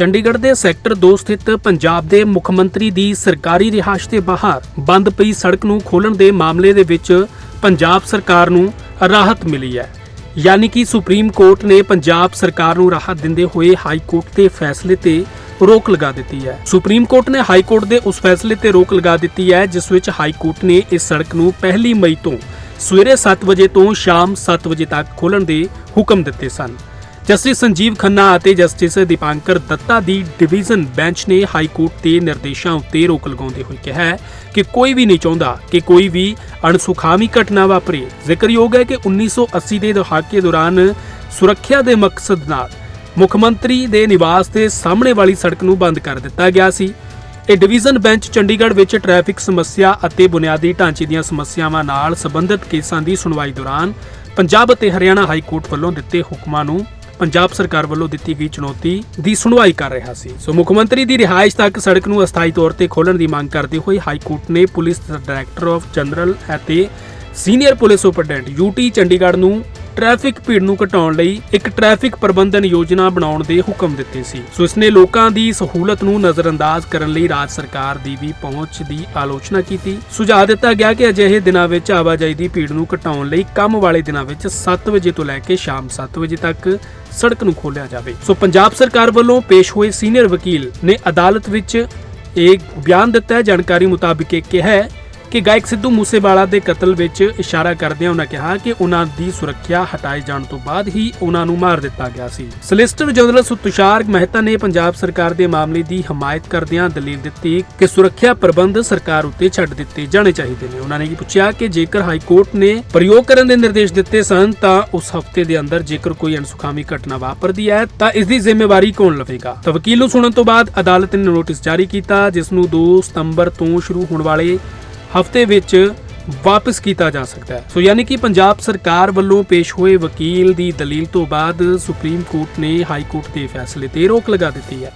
ਚੰਡੀਗੜ੍ਹ ਦੇ ਸੈਕਟਰ 2 ਸਥਿਤ ਪੰਜਾਬ ਦੇ ਮੁੱਖ ਮੰਤਰੀ ਦੀ ਸਰਕਾਰੀ ਰਿਹਾਇਸ਼ ਦੇ ਬਾਹਰ ਬੰਦ ਪਈ ਸੜਕ ਨੂੰ ਖੋਲਣ ਦੇ ਮਾਮਲੇ ਦੇ ਵਿੱਚ ਪੰਜਾਬ ਸਰਕਾਰ ਨੂੰ ਰਾਹਤ ਮਿਲੀ ਹੈ। ਯਾਨੀ ਕਿ ਸੁਪਰੀਮ ਕੋਰਟ ਨੇ ਪੰਜਾਬ ਸਰਕਾਰ ਨੂੰ ਰਾਹਤ ਦਿੰਦੇ ਹੋਏ ਹਾਈ ਕੋਰਟ ਦੇ ਫੈਸਲੇ ਤੇ ਰੋਕ ਲਗਾ ਦਿੱਤੀ ਹੈ। ਸੁਪਰੀਮ ਕੋਰਟ ਨੇ ਹਾਈ ਕੋਰਟ ਦੇ ਉਸ ਫੈਸਲੇ ਤੇ ਰੋਕ ਲਗਾ ਦਿੱਤੀ ਹੈ, ਜਿਸ ਵਿੱਚ ਹਾਈ ਕੋਰਟ ਨੇ ਇਸ ਸੜਕ ਨੂੰ ਪਹਿਲੀ ਮਈ ਤੋਂ ਸਵੇਰੇ 7 ਵਜੇ ਤੋਂ ਸ਼ਾਮ 7 ਵਜੇ ਤੱਕ ਖੋਲਣ ਦੇ ਹੁਕਮ ਦਿੱਤੇ ਸਨ। ਜਸਟਿਸ ਸੰਜੀਵ ਖੰਨਾ ਅਤੇ ਜਸਟਿਸ ਦੀਪਾਂਕਰ ਦੱਤਾ ਦੀ ਡਿਵੀਜ਼ਨ ਬੈਂਚ ਨੇ ਹਾਈ ਕੋਰਟ ਦੇ ਨਿਰਦੇਸ਼ਾਂ ਉੱਤੇ ਰੋਕ ਲਗਾਉਂਦੇ ਹੋਏ ਕਿਹਾ ਹੈ ਕਿ ਕੋਈ ਵੀ ਨਹੀਂ ਚਾਹੁੰਦਾ ਕਿ ਕੋਈ ਵੀ ਅਣਸੁਖਾਵੀ ਘਟਨਾ ਵਾਪਰੇ। ਜ਼ਿਕਰਯੋਗ ਹੈ ਕਿ 1980 ਦੇ ਦਹਾਕੇ ਦੌਰਾਨ ਸੁਰੱਖਿਆ ਦੇ ਮਕਸਦ ਨਾਲ ਮੁੱਖ ਮੰਤਰੀ ਦੇ ਨਿਵਾਸ ਦੇ ਸਾਹਮਣੇ ਵਾਲੀ ਸੜਕ ਨੂੰ ਬੰਦ ਕਰ ਦਿੱਤਾ ਗਿਆ ਸੀ। ਇਹ ਡਿਵੀਜ਼ਨ ਬੈਂਚ ਚੰਡੀਗੜ੍ਹ ਵਿੱਚ ਟ੍ਰੈਫਿਕ ਸਮੱਸਿਆ ਅਤੇ ਬੁਨਿਆਦੀ ਢਾਂਚੇ ਦੀਆਂ ਸਮੱਸਿਆਵਾਂ ਨਾਲ ਸੰਬੰਧਿਤ ਕੇਸਾਂ ਦੀ ਸੁਣਵਾਈ ਦੌਰਾਨ ਪੰਜਾਬ ਅਤੇ ਹਰਿਆਣਾ ਹਾਈ ਕੋਰਟ ਵੱਲੋਂ ਦਿੱਤੇ ਹੁਕਮਾਂ ਨੂੰ ਪੰਜਾਬ ਸਰਕਾਰ ਵੱਲੋਂ ਦਿੱਤੀ ਗਈ ਚੁਣੌਤੀ ਦੀ ਸੁਣਵਾਈ ਕਰ ਰਿਹਾ ਸੀ। ਸੋ ਮੁੱਖ ਮੰਤਰੀ ਦੀ ਰਿਹਾਇਸ਼ ਤੱਕ ਸੜਕ ਨੂੰ ਅਸਥਾਈ ਤੌਰ ਤੇ ਖੋਲਣ ਦੀ ਮੰਗ ਕਰਦੇ ਹੋਏ ਹਾਈ ਕੋਰਟ ਨੇ ਪੁਲਿਸ ਡਾਇਰੈਕਟਰ ਆਫ ਜਨਰਲ ਅਤੇ senior police superintendent UT Chandigarh ਨੂੰ ਟ੍ਰੈਫਿਕ ਭੀੜ ਨੂੰ ਘਟਾਉਣ ਲਈ ਇੱਕ ਟ੍ਰੈਫਿਕ ਪ੍ਰਬੰਧਨ ਯੋਜਨਾ ਬਣਾਉਣ ਦੇ ਹੁਕਮ ਦਿੱਤੇ ਸੀ। ਸੋ ਇਸ ਨੇ ਲੋਕਾਂ ਦੀ ਸਹੂਲਤ ਨੂੰ ਨਜ਼ਰਅੰਦਾਜ਼ ਕਰਨ ਲਈ ਰਾਜ ਸਰਕਾਰ ਦੀ ਵੀ ਪਹੁੰਚ ਦੀ ਆਲੋਚਨਾ ਕੀਤੀ। ਸੁਝਾਅ ਦਿੱਤਾ ਗਿਆ ਕਿ ਅਜਿਹੇ ਦਿਨਾਂ ਵਿੱਚ ਆਵਾਜਾਈ ਦੀ ਭੀੜ ਨੂੰ ਘਟਾਉਣ ਲਈ ਕੰਮ ਵਾਲੇ ਦਿਨਾਂ ਵਿੱਚ 7 ਵਜੇ ਤੋਂ ਲੈ ਕੇ ਸ਼ਾਮ 7 ਵਜੇ ਤੱਕ ਸੜਕ ਨੂੰ ਖੋਲਿਆ ਜਾਵੇ। ਸੋ ਪੰਜਾਬ ਸਰਕਾਰ ਵੱਲੋਂ ਪੇਸ਼ ਹੋਏ ਸੀਨੀਅਰ ਵਕੀਲ ਨੇ ਅਦਾਲਤ ਵਿੱਚ ਇਹ ਬਿਆਨ ਦਿੱਤਾ ਹੈ। ਜਾਣਕਾਰੀ ਮੁਤਾਬਕ ਇਹ ਕਿਹਾ ਹੈ ਕਿ ਗਾਇਕ ਸਿੱਧੂ ਮੂਸੇਵਾਲਾ ਦੇ ਕਤਲ ਵਿੱਚ ਇਸ਼ਾਰਾ ਕਰਦਿਆਂ ਉਹਨਾਂ ਕਿਹਾ ਕਿ ਉਹਨਾਂ ਦੀ ਸੁਰੱਖਿਆ ਹਟਾਏ ਜਾਣ ਤੋਂ ਬਾਅਦ ਹੀ ਉਹਨਾਂ ਨੂੰ ਮਾਰ ਦਿੱਤਾ ਗਿਆ ਸੀ। ਸੋਲਿਸਿਟਰ ਜਨਰਲ ਤੁਸ਼ਾਰ ਮਹਿਤਾ ਨੇ ਪੰਜਾਬ ਸਰਕਾਰ ਦੇ ਮਾਮਲੇ ਦੀ ਹਮਾਇਤ ਕਰਦਿਆਂ ਦਲੀਲ ਦਿੱਤੀ ਕਿ ਸੁਰੱਖਿਆ ਪ੍ਰਬੰਧ ਸਰਕਾਰ ਉੱਤੇ ਛੱਡ ਦਿੱਤੇ ਜਾਣੇ ਚਾਹੀਦੇ ਨੇ। ਉਹਨਾਂ ਨੇ ਇਹ ਪੁੱਛਿਆ ਕਿ ਜੇਕਰ ਹਾਈ ਕੋਰਟ ਨੇ ਪ੍ਰਯੋਗ ਕਰਨ ਦੇ ਨਿਰਦੇਸ਼ ਦਿੱਤੇ ਸਨ, ਤਾਂ ਉਸ ਹਫ਼ਤੇ ਦੇ ਅੰਦਰ ਜੇਕਰ ਕੋਈ ਅਣਸੁਖਾਵੀ ਘਟਨਾ ਵਾਪਰਦੀ ਹੈ, ਤਾਂ ਇਸ ਦੀ ਜ਼ਿੰਮੇਵਾਰੀ ਕੌਣ ਲਵੇਗਾ? ਤਾਂ ਵਕੀਲ ਨੂੰ ਸੁਣਨ ਤੋਂ ਬਾਅਦ ਅਦਾਲਤ ਨੇ ਨੋਟਿਸ ਜਾਰੀ ਕੀਤਾ, ਜਿਸ ਨੂੰ 2 ਸਤੰਬਰ ਤੋਂ ਸ਼ੁਰੂ ਹੋਣ ਵਾਲੇ ਹਫ਼ਤੇ ਵਿੱਚ ਵਾਪਸ ਕੀਤਾ ਜਾ ਸਕਦਾ ਹੈ। ਸੋ ਯਾਨੀ ਕਿ ਪੰਜਾਬ ਸਰਕਾਰ ਵੱਲੋਂ ਪੇਸ਼ ਹੋਏ ਵਕੀਲ ਦੀ ਦਲੀਲ ਤੋਂ ਬਾਅਦ ਸੁਪਰੀਮ ਕੋਰਟ ਨੇ ਹਾਈ ਕੋਰਟ ਦੇ ਫੈਸਲੇ ਤੇ ਰੋਕ ਲਗਾ ਦਿੱਤੀ ਹੈ।